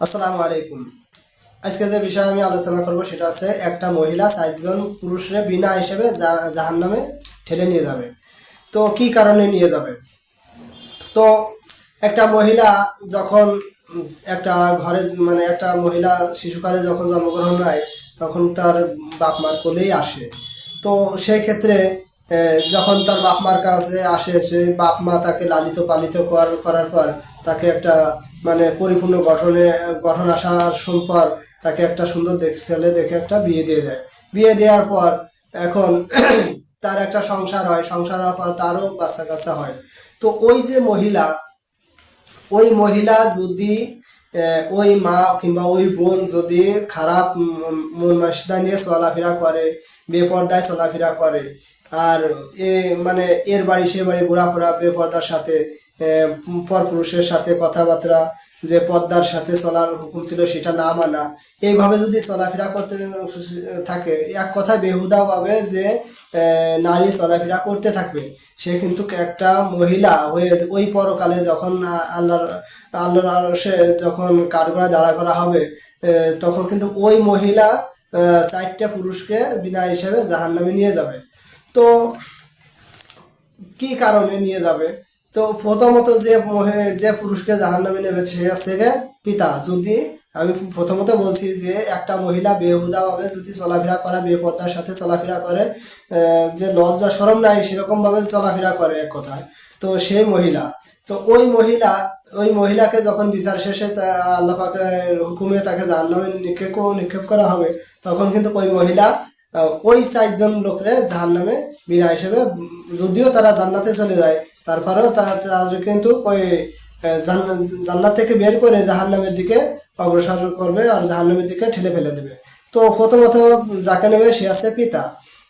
আসসালামু আলাইকুম। আজকে যে বিষয় আমি আলোচনা করব সেটা আছে একটা মহিলা চারজন পুরুষরে বিনা হিসেবে জাহান নামে ঠেলে নিয়ে যাবে। তো কি কারণে নিয়ে যাবে? তো একটা মহিলা যখন একটা ঘরে মানে একটা মহিলা শিশুকালে যখন জন্মগ্রহণ হয়, তখন তার বাপ মার কোলেই আসে। তো সেই ক্ষেত্রে যখন তার বাপ মার কাছে আসে, সে বাপ মা তাকে লালিত পালিত কর- করার পর তাকে একটা মানে পরিপূর্ণ গঠনে, গঠন আসার পর তাকে একটা সুন্দর ছেলে দেখে একটা বিয়ে দিয়ে দেয়। বিয়ে দেওয়ার পর এখন তার একটা সংসার হয়, সংসার হওয়ার পর তারও বাচ্চা কাচ্চা হয়। তো ওই যে মহিলা, ওই মহিলা যদি ওই মা কিংবা ওই বোন যদি খারাপ মন মানসিকতা নিয়ে চলাফেরা করে, বেপর্দায় চলাফেরা করে, আর এ মানে এর বাড়ি সে বাড়ি ঘোরাফেরা বেপর্দার সাথে পরপুরুষের সাথে কথাবার্তা, যে পদ্মার সাথে চলার হুকুম ছিল সেটা না মানা। এইভাবে যদি চলাফেরা করতে থাকে, এক কথায় বেহুদা ভাবে যে নারী চলাফেরা করতে থাকবে, সে কিন্তু একটা মহিলা হয়ে ওই পরকালে যখন আল্লাহর আল্লাহর আরশে যখন কাঠগড়া দাঁড়া করা হবে তখন কিন্তু ওই মহিলা চারটা পুরুষকে বিনা হিসেবে জাহান্নামে নিয়ে যাবে। তো, কি কারণে নিয়ে যাবে? তো প্রথমত যে যে পুরুষকে জাহান নামে নেবে সে হচ্ছে পিতা। যদি আমি প্রথমত বলছি যে একটা মহিলা বেহুদা ভাবে যদি চলাফেরা করে বেপত্তার সাথে চলাফেরা করে যে লজ্জা সরম নাই, সেরকমভাবে চলাফেরা করে এক কথায়, তো সেই মহিলা। তো ওই মহিলা, ওই মহিলাকে যখন বিচার শেষে আল্লাহ হুকুমে তাকে জাহান্নামে নিক্ষেপ নিক্ষেপ করা হবে, তখন কিন্তু ওই মহিলা ওই চারজন লোকরে জাহান নামে বিনা হিসেবে, যদিও তারা জান্নাতে চলে যায় তারপরেও তাদের কিন্তু ওই আহ, জান্ন- জান্নাত থেকে বের করে জাহান্নামের দিকে অগ্রসর করবে আর জাহান নামের দিকে ঠেলে ফেলে দেবে। তো প্রথমত যাকে নেবে সে আছে পিতা।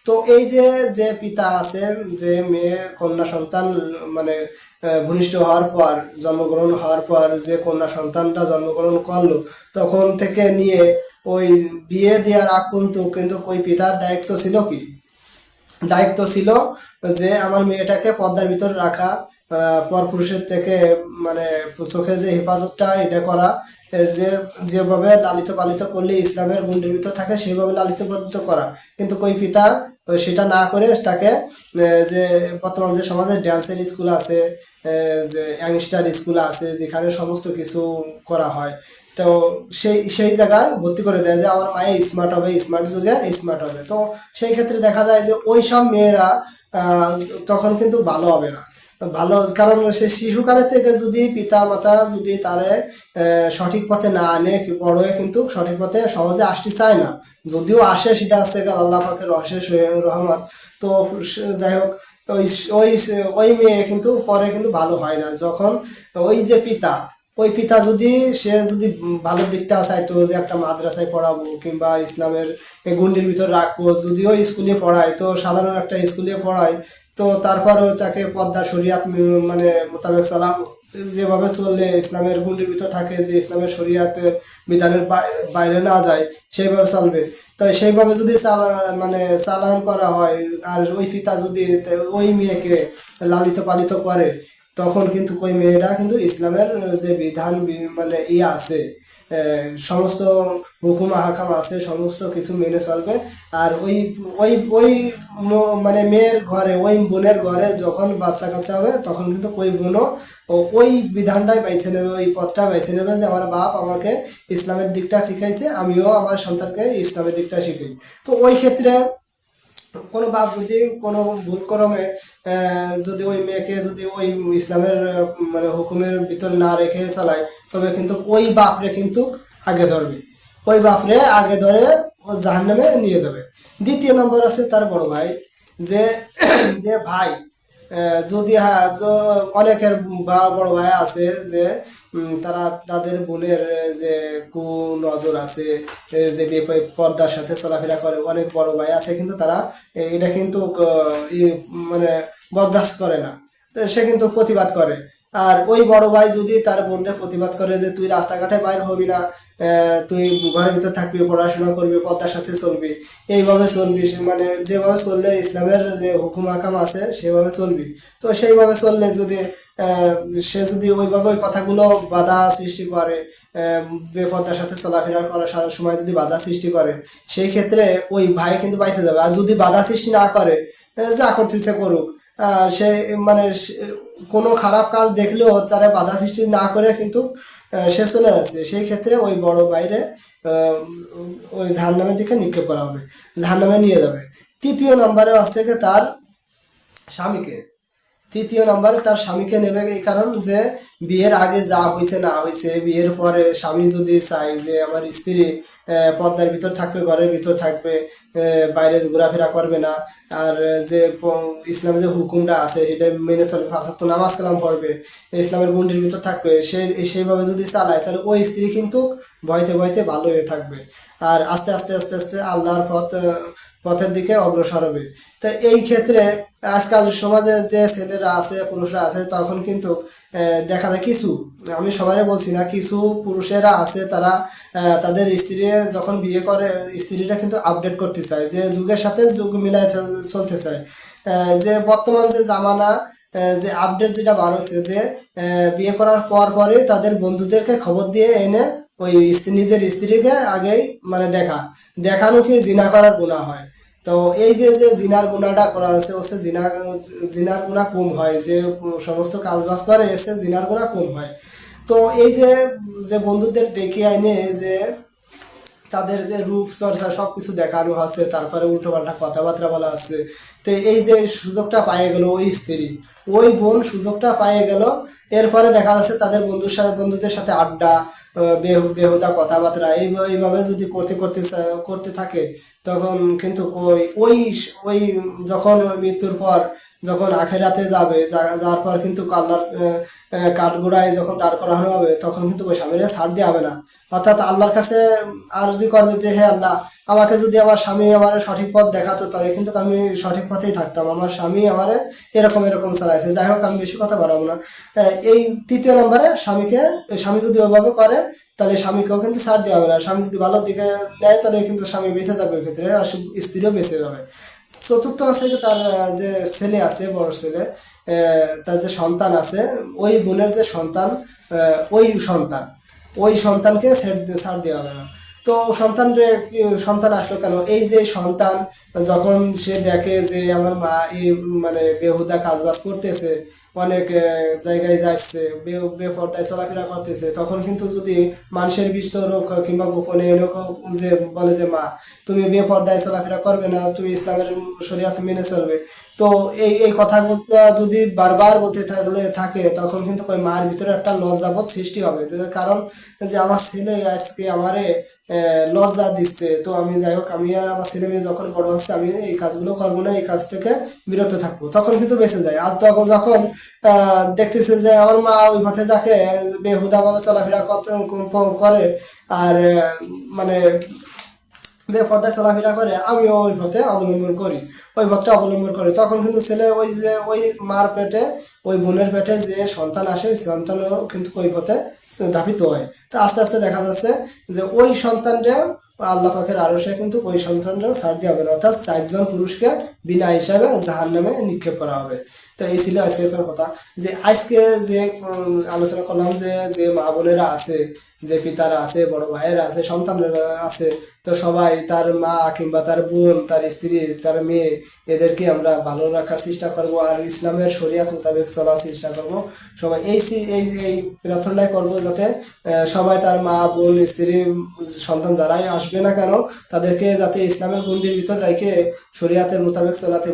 তো এই যে যে পিতা আছে যে মেয়ে কন্যা সন্তান মানে ভূমিষ্ঠ হওয়ার পর জন্মগ্রহণ হওয়ার পর যে কন্যা সন্তানটা জন্মগ্রহণ করল তখন থেকে নিয়ে ওই বিয়ে দেওয়ার আগ পর্যন্ত কিন্তু ওই পিতার দায়িত্ব ছিল কি? দায়িত্ব ছিল যে আমার মেয়েটাকে পর্দার ভিতর রাখা পরপুরুষের থেকে মানে চোখে যে হেফাজতটা, এটা করা যে, যেভাবে লালিত পালিত করলে ইসলামের ভিতর থাকে, সেইভাবে লালিত পালিত করা। কিন্তু কই পিতা সেটা না করে তাকে যে, বর্তমান যে সমাজে ড্যান্সের স্কুল আছে যে ইয়াংস্টার স্কুল আছে, যেখানে সমস্ত কিছু করা হয়। তো সেই সেই জায়গায় ভর্তি করে দেয় যে আমার মায়ে স্মার্ট হবে স্মার্ট যুগে স্মার্ট হবে। তো সেই ক্ষেত্রে দেখা যায় যে ওই সব মেয়েরা তখন কিন্তু ভালো হবে না। ভালো কারণ সে শিশুকালের থেকে যদি পিতা মাতা যদি তারে সঠিক পথে না আনে, বড় হয়ে কিন্তু সঠিক পথে সহজে আসতে চায় না। যদিও আসে, সেটা আছে আল্লাহ পাকের অশেষ রহমত। তো যাই হোক, ওই ওই ওই মেয়ে কিন্তু পরে কিন্তু ভালো হয় না। যখন ওই যে পিতা ওই পিতা যদি, সে যদি ভালো দিকটা চাইতো যে একটা মাদ্রাসায় পড়াবো কিংবা ইসলামের গুন্ডির ভিতর রাখব যদিও স্কুলে পড়ায়, তো সাধারণ একটা স্কুলে পড়ায়, তো তারপরেও তাকে পদ্মা শরিয়াত মানে মোতাবেক সালাম, যেভাবে চললে ইসলামের গুন্ডির ভিতর থাকে, যে ইসলামের শরিয়াতের বিধানের বাইরে না যায়, সেইভাবে চলবে। তো সেইভাবে যদি মানে চালান করা হয়, আর ওই পিতা যদি ওই মেয়েকে লালিত পালিত করে তখন কিন্তু ওই মেয়েরা কিন্তু ইসলামের যে বিধান মানে ইয়ে আছে সমস্ত হুকুম হাকাম আছে, সমস্ত কিছু মেনে চলবে। আর ওই ওই ওই মানে মেয়ের ঘরে, ওই বোনের ঘরে যখন বাচ্চা কাচ্চা হবে, তখন কিন্তু ওই বোনও ওই বিধানটাই বাইছে নেবে, ওই পথটা বাইছে নেবে যে আমার বাপ আমাকে ইসলামের দিকটা শিখাইছে, আমিও আমার সন্তানকে ইসলামের দিকটা শিখাই। তো ওই ক্ষেত্রে কোনো বাপ যদি কোনো ভুল করমে যদি ওই মেয়েকে যদি ওই ইসলামের মানে হুকুমের ভিতর না রেখে চালায়, তবে কিন্তু ওই বাপরে কিন্তু আগে ধরবে। ওই বাপরে আগে ধরে ও জাহান্নামে নিয়ে যাবে। দ্বিতীয় নম্বর আছে তার বড় ভাই, যে যে ভাই যদি অনেকের বা বড় ভাই আছে যে তারা তাদের বোনের যে কু নজর আছে যে পর্দার সাথে চলাফেরা করে, অনেক বড় ভাই আছে, কিন্তু তারা এটা কিন্তু মানে বরদাস্ত করে না। তো সে কিন্তু প্রতিবাদ করে। আর ওই বড় ভাই যদি তার বোনকে প্রতিবাদ করে যে, তুই রাস্তাঘাটে বাইর হবি না তুই ঘরের ভিতর থাকবি পড়াশোনা করবি পদ্মার সাথে চলবি এইভাবে চলবি মানে যেভাবে চললে ইসলামের যে হুকুম হাকাম আছে সেভাবে চলবি। তো সেইভাবে চললে যদি সে যদি ওইভাবে ওই কথাগুলো বাধা সৃষ্টি করে আহ, বেপর্দার সাথে চলাফেরা করার সময় যদি বাধা সৃষ্টি করে সেই ক্ষেত্রে ওই ভাই কিন্তু বাইসে যাবে। আর যদি বাধা সৃষ্টি না করে যা করতেছে করুক। সে মানে কোনো খারাপ কাজ দেখলেও তারা বাধা সৃষ্টি না করে কিন্তু সে চলে যাচ্ছে। সেই ক্ষেত্রে ওই বড় বাইরে ওই জাহান্নামের দিকে নিক্ষেপ করা হবে, জাহান্নামে নিয়ে যাবে। তৃতীয় নম্বরে কি তার স্বামীকে। তৃতীয় নম্বরে তার স্বামীকে নেবে এই কারণ যে বিয়ের আগে যা হয়েছে না হয়েছে, বিয়ের পরে স্বামী যদি চায় যে আমার স্ত্রী পর্দার ভিতর থাকবে, ঘরের ভিতর থাকবে বাইরে ঘোরাফেরা করবে না, আর যে ইসলামের যে হুকুমটা আছে এটা মেনে চলবে ফাঁসক্ত নামাজ কালাম পড়বে, ইসলামের গুন্ডির ভিতর থাকবে, সে, সেইভাবে যদি চালায়, তাহলে ওই স্ত্রী কিন্তু ভয়তে ভয়তে ভালো হয়ে থাকবে। আর আস্তে আস্তে আস্তে আস্তে আল্লাহর পথ পথের দিকে অগ্রসর হবে। তো এই ক্ষেত্রে আজকাল সমাজে যে ছেলেরা আছে, পুরুষরা আছে, তখন কিন্তু দেখা যায় কিছু, আমি সবাই বলছি না, কিছু পুরুষেরা আছে, তারা তাদের স্ত্রী যখন বিয়ে করে, স্ত্রীরা কিন্তু আপডেট করতে চায়, যে যুগের সাথে যুগ মিলায় চল- চলতে চায়। যে বর্তমান যে জামানা যে আপডেট যেটা বার হচ্ছে, যে বিয়ে করার পর পরে তাদের বন্ধুদেরকে খবর দিয়ে এনে ওই নিজের স্ত্রীকে আগেই মানে দেখা। দেখানো কি জিনা করার গুণা হয়? তো এই যে যে জিনার গুণাটা করা আছে হচ্ছে জিনা জিনার গুণা কম হয়। যে সমস্ত কাজ বাজ করে এসে জিনার গুণা কম হয়। তো এই যে যে বন্ধুদের ডেকে আইনে যে তাদেরকে রূপ চর্চা সব কিছু দেখানো আছে, তারপরে উল্টোপাল্টা কথাবার্তা বলা আছে। তো এই যে সুযোগটা পায়ে গেল ওই স্ত্রী। ওই বোন সুযোগটা পায়ে গেল। এরপরে দেখা যাচ্ছে তাদের বন্ধুর সাথে বন্ধুদের সাথে আড্ডা বেহুদা কথাবার্তা এই এইভাবে যদি করতে করতে করতে থাকে, তখন কিন্তু ওই ওই ওই যখন মৃত্যুর পর যখন আখেরাতে যাবে যাওয়ার পর কিন্তু আল্লাহর কাঠগোড়ায় যখন দাঁড় করানো হবে, তখন কিন্তু ওই স্বামীরা ছাড় দিয়ে হবে না। অর্থাৎ আল্লাহর কাছে আরজি করবে যে, হে আল্লাহ, আমাকে যদি আমার স্বামী আমার সঠিক পথ দেখাতো, তাহলে কিন্তু আমি সঠিক পথেই থাকতাম। আমার স্বামী আমারে এরকম এরকম চালাইছে। যাই হোক, আমি বেশি কথা বাড়াবো না। এই তৃতীয় নম্বরে স্বামীকে, স্বামী যদি ওইভাবে করে, তাহলে স্বামীকেও কিন্তু ছাড় দেওয়া হবে না। স্বামী যদি ভালোর দিকে নেয়, তাহলে কিন্তু স্বামী বেঁচে যাবে ক্ষেত্রে, আর স্ত্রীও বেঁচে যাবে। চতুর্থ আছে তার যে ছেলে আছে, বড় ছেলে তার যে সন্তান আছে, ওই বোনের যে সন্তান ওই সন্তান, ওই সন্তানকে ছাড় দেওয়া হবে না। তো সন্তান যে সন্তান আসলো কেন? এই যে সন্তান, যখন সে দেখে যে আমার মা এই মানে বেহুদা কাজবাজ করতেছে অনেক জায়গায় যাচ্ছে বেপর্দায় চলাফেরা করতেছে, তখন কিন্তু যদি মানুষের হোক কিংবা গোপনে এলোক যে বলে যে, মা, তুমি বেপর্দায় চলাফেরা করবে না, তুমি ইসলামের শরিয়াত মেনে চলবে। তো এই এই কথাগুলো যদি বারবার বলতে থাকলে, থাকে, তখন কিন্তু ওই মার ভিতরে একটা লজ্জাবোধ সৃষ্টি হবে। যে, কারণ যে, আমার ছেলে আজকে আমারে লজ্জা দিচ্ছে। তো আমি যাই হোক, আমি আর আমার ছেলে মেয়ে যখন বড় হচ্ছে, আমি এই কাজগুলো করব না, এই কাজ থেকে বিরত থাকব, তখন কিন্তু বেঁচে যায়। আর তখন যখন দেখতেছে যে আমার মা ওই পথে যাকে বেহুদাভাবে চলাফেরা করে আর মানে বেপর্দায় চলাফেরা করে, আমিও ওই পথে অবলম্বন করি, ওই পথটা অবলম্বন করি। তখন কিন্তু ছেলে ওই যে, ওই মার পেটে, ওই বোনের পেটে যে সন্তান আসে, ওই সন্তানও কিন্তু ওই পথে ধাবিত হয়। তো আস্তে আস্তে দেখা যাচ্ছে যে ওই সন্তানটাও আল্লাহ পাখের আরও সে কিন্তু ওই সন্তানরাও ছাড় দিয়ে হবে না। অর্থাৎ চারজন পুরুষকে বিনা হিসাবে জাহান নামে নিক্ষেপ করা হবে। তো এই ছিল আজকের কথা। যে আজকে যে আলোচনা করলাম যে যে মা বোনেরা আছে, যে পিতারা আছে, বড় ভাইয়েরা আছে, সন্তানেরা আছে তো সবাই, তার মা কিংবা তার বোন, তার স্ত্রী, তার মেয়ে, এদেরকে আমরা ভালো রাখার চেষ্টা করব আর ইসলামের শরিয়াত মোতাবেক চলার চেষ্টা করব। সবাই, এই এই এই প্রার্থনাই করব যাতে সবাই তার মা, বোন, স্ত্রী, সন্তান যারাই আসবে না কেন, তাদেরকে যাতে ইসলামের গণ্ডির ভিতর রেখে শরিয়াতের মোতাবেক চলাতে